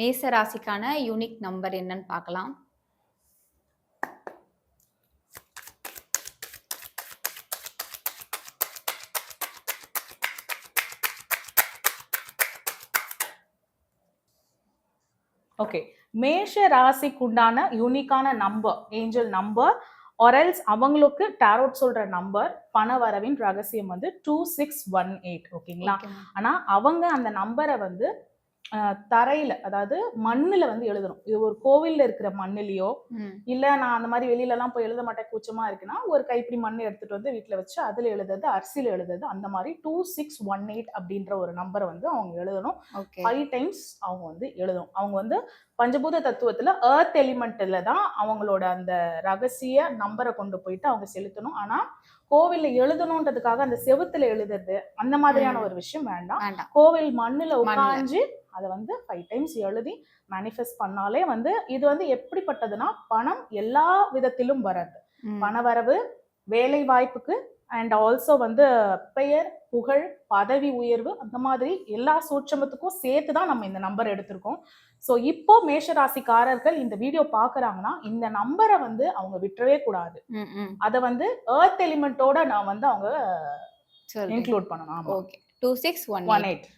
மேச ராசிக்கான unique number என்னன்னு பார்க்கலாம். ஓகே மேஷ ராசிக்குண்டான யூனிக்கான நம்பர் ஏஞ்சல் நம்பர் ஒரல்ஸ் அவங்களுக்கு டாரோட் சொல்ற நம்பர் பண வரவின் ரகசியம் வந்து டூ சிக்ஸ் ஒன் எயிட் ஓகேங்களா. ஆனா அவங்க அந்த நம்பரை வந்து தரையில அதாவது மண்ணுல வந்து எழுதணும். இது ஒரு கோவில்ல இருக்கிற மண்ணுலயோ இல்ல நான் அந்த மாதிரி வெளியில எல்லாம் போய் எழுத மாட்டேன் கூச்சமா இருக்குன்னா ஒரு கைப்பிடி மண் எடுத்துட்டு வந்து வீட்ல வச்சு அதுல எழுதுறது அரிசியில எழுதுறது அந்த மாதிரி டூ சிக்ஸ் ஒன் எயிட் அப்படின்ற ஒரு நம்பரை வந்து அவங்க எழுதணும். ஃபைவ் டைம்ஸ் அவங்க வந்து எழுதணும். அவங்க வந்து பஞ்சபூத தத்துவத்துல எர்த் எலிமெண்ட்ல தான் அவங்களோட அந்த ரகசிய நம்பரை கொண்டு போயிட்டு அவங்க செலுத்தணும். ஆனா கோவில்ல எழுதணுன்றதுக்காக அந்த செவுத்துல எழுதுறது அந்த மாதிரியான. ஒரு விஷயம் வேண்டாம். கோவில் மண்ணுல மண்ணுல. உட்காந்து அதை வந்து ஃபைவ் டைம்ஸ் எழுதி மேனிஃபெஸ்ட் பண்ணாலே வந்து இது வந்து எப்படிப்பட்டதுன்னா பணம் எல்லா விதத்திலும் வர்றது. ம், பணவரவு வேலை வாய்ப்புக்கு அண்ட் ஆல்சோ வந்து பெயர் புகழ் பதவி உயர்வு அந்த மாதிரி எல்லா சூட்சமத்துக்கும் சேர்த்து தான் நம்ம இந்த நம்பர் எடுத்திருக்கோம். ஸோ இப்போ மேஷராசிக்காரர்கள் இந்த வீடியோ பார்க்கறாங்கன்னா இந்த நம்பரை வந்து அவங்க விட்டுறவே கூடாது. அதை வந்து எர்த் எலிமெண்ட்டோட நான் வந்து அவங்க இன்க்ளூட் பண்ணணும். Okay two six one one eight